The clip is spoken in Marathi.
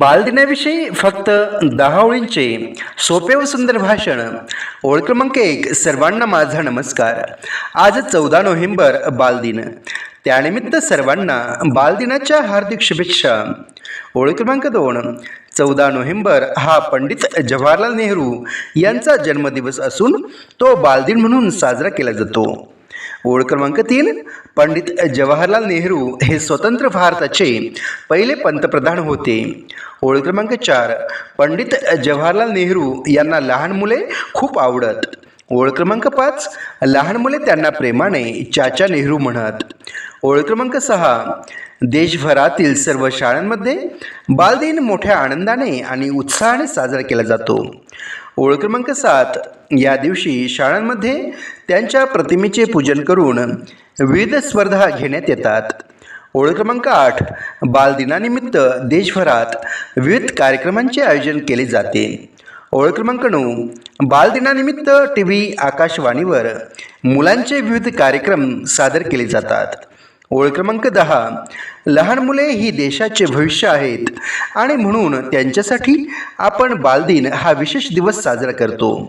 बालदिनाविषयी फक्त दहा ओळींचे सोपे व सुंदर भाषण. ओळ क्रमांक एक सर्वांना माझा नमस्कार. आज चौदा नोव्हेंबर बालदिन. त्यानिमित्त सर्वांना बालदिनाच्या हार्दिक शुभेच्छा. ओळ क्रमांक दोन चौदा नोव्हेंबर हा पंडित जवाहरलाल नेहरू यांचा जन्मदिवस असून तो बालदिन म्हणून साजरा केला जातो. ओळ क्रमांक तीन पंडित जवाहरलाल नेहरू हे स्वतंत्र भारताचे पहिले पंतप्रधान होते. ओळ क्रमांक चार पंडित जवाहरलाल नेहरू यांना लहान मुले खूप आवडत. ओळ क्रमांक पाच लहान मुले त्यांना प्रेमाने चाचा नेहरू म्हणत. ओळ क्रमांक सहा देशभरातील सर्व शाळांमध्ये बालदिन मोठ्या आनंदाने आणि उत्साहाने साजरा केला जातो. ओळ क्रमांक सात. या दिवशी शाळांमध्ये त्यांच्या प्रतिमेचे पूजन करून विविध स्पर्धा घेण्यात येतात. ओळ क्रमांक आठ. बालदिनानिमित्त देशभरात विविध कार्यक्रमांचे आयोजन केले जाते. ओळ क्रमांक नऊ. बालदिनानिमित्त टी व्ही आकाशवाणीवर मुलांचे विविध कार्यक्रम सादर केले जातात. ओळ क्रमांक दहा. लहान मुले ही देशाचे भविष्य आहेत. आणि म्हणून त्यांच्यासाठी आपण बालदिन हा विशेष दिवस साजरा करतो.